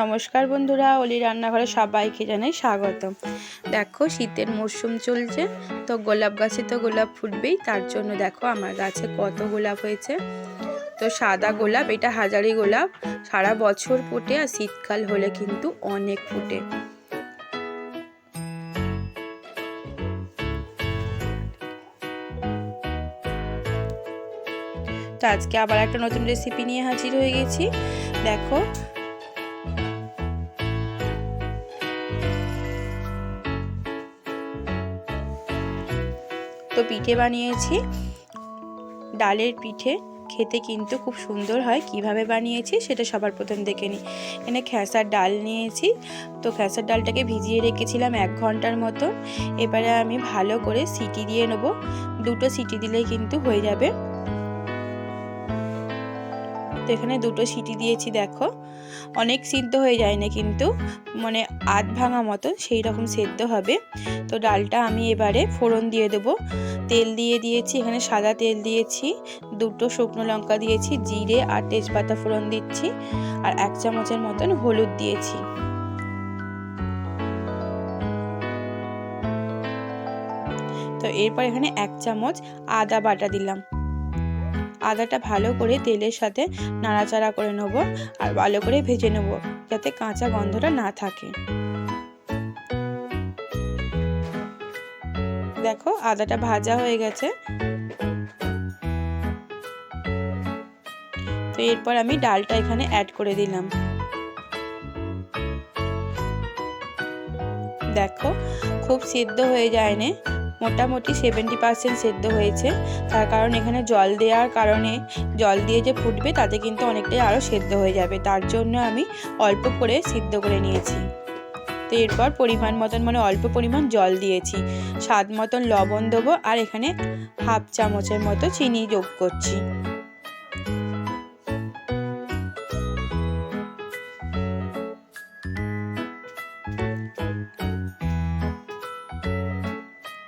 নমস্কার বন্ধুরা, অলি রান্নাঘরে সবাইকে জানাই স্বাগত দেখো শীতের মরশুম চলছে, তো গোলাপ গাছে তো গোলাপ ফুটবেই, তার জন্য দেখো আমার গাছে কত গোলাপ হয়েছে। তো সাদা গোলাপ, এটা হাজারি গোলাপ, সারা বছর ফোটে আর শীতকাল হলে কিন্তু অনেক ফুটে। তো আজকে আবার একটা নতুন রেসিপি নিয়ে হাজির হয়ে গেছি। দেখো তো পিঠে বানিয়েছি। ডালের পিঠে খেতে কিন্তু খুব সুন্দর হয়। কীভাবে বানিয়েছি সেটা সবার প্রথম দেখে নিই। এখানে খেসার ডাল নিয়েছি। তো খেসার ডালটাকে ভিজিয়ে রেখেছিলাম এক ঘণ্টার মতো এবারে আমি ভালো করে সিটি দিয়ে নেব। দুটো সিটি দিলেই কিন্তু হয়ে যাবে। তো এখানে দুটো সিটি দিয়েছি, দেখো। অনেক সিদ্ধ হয়ে যায় না কিন্তু মানে আধ ভাঙা মতো, সেই রকম সেদ্ধ হবে। তো ডালটা আমি এবারে ফোড়ন দিয়ে দেবো। তেল দিয়ে দিয়েছি, এখানে সাদা তেল দিয়েছি, দুটো শুকনো লঙ্কা দিয়েছি, জিরে আর তেজপাতা ফোড়ন দিচ্ছি, আর এক চামচের মতন হলুদ দিয়েছি। তো এরপর এখানে এক চামচ আদা বাটা দিলাম। আদাটা ভালো করে তেলের সাথে নাড়াচাড়া করে নেব আর ভালো করে ভেজে নেব যাতে কাঁচা গন্ধটা না থাকে। দেখো আদাটা ভাজা হয়ে গেছে। তো এরপর আমি ডালটা এখানে অ্যাড করে দিলাম। দেখো খুব সিদ্ধ হয়ে যায় না মোটামুটি সেভেন্টি পার্সেন্ট সেদ্ধ হয়েছে। তার কারণ এখানে জল দেওয়ার কারণে জল দিয়ে যে ফুটবে তাতে কিন্তু অনেকটাই আরও সেদ্ধ হয়ে যাবে। তার জন্য আমি অল্প করে সিদ্ধ করে নিয়েছি। তো এরপর পরিমাণ মতন মানে অল্প পরিমাণ জল দিয়েছি। স্বাদ মতন লবণ দেবো আর এখানে হাফ চামচের মতো চিনি যোগ করছি।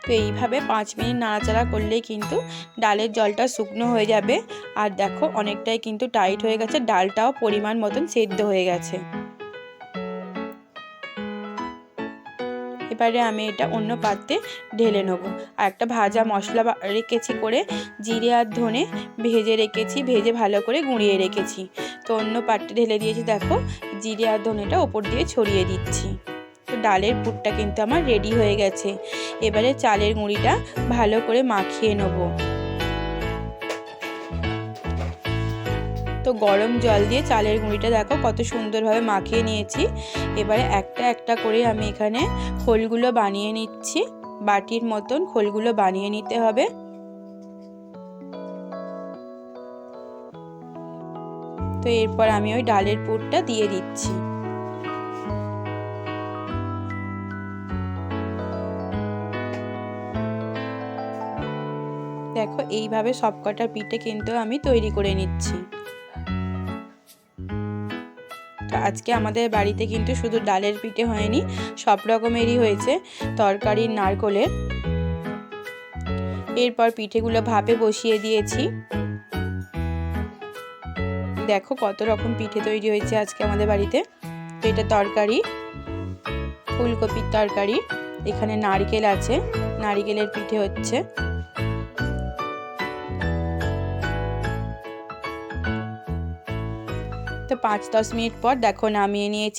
তো এইভাবে পাঁচ মিনিট নাড়াচাড়া করলেই কিন্তু ডালের জলটা শুকনো হয়ে যাবে। আর দেখো অনেকটাই কিন্তু টাইট হয়ে গেছে, ডালটাও পরিমাণ মতন সেদ্ধ হয়ে গেছে। এবারে আমি এটা অন্য পাত্রে ঢেলে নেব। আর একটা ভাজা মশলা রেখেছি করে জিরে আর ধনে ভেজে রেখেছি, ভেজে ভালো করে গুঁড়িয়ে রেখেছি। তো অন্য পাত্রে ঢেলে দিয়েছি, দেখো জিরে আর ধনেটা ওপর দিয়ে ছড়িয়ে দিচ্ছি। তো ডালের পুরটা কিন্তু আমার রেডি হয়ে গেছে। এবারে চালের গুঁড়িটা ভালো করে মাখিয়ে নেব। তো গরম জল দিয়ে চালের গুঁড়িটা দেখো কত সুন্দরভাবে মাখিয়ে নিয়েছি। এবারে একটা একটা করে আমি এখানে খোলগুলো বানিয়ে নিচ্ছি। বাটির মতন খোলগুলো বানিয়ে নিতে হবে। তো এরপর আমি ওই ডালের পুরটা দিয়ে দিচ্ছি। দেখো, এইভাবে সবকটা পিঠে কিন্তু আমি তৈরি করে নিচ্ছি। তো আজকে আমাদের বাড়িতে কিন্তু শুধু ডালের পিঠে হয়নি, সব রকমেরই হয়েছে তরকারি নারকলের। এরপর পিঠেগুলো ভাপে বসিয়ে দিয়েছি। দেখো কত রকম পিঠে তৈরি হয়েছে আজকে আমাদের বাড়িতে। তো এটা তরকারি, ফুলকপির তরকারি, এখানে নারকেল আছে, নারিকেলের পিঠে হচ্ছে। তো পাঁচ দশ মিনিট পর দেখো নামিয়ে নিয়েছি।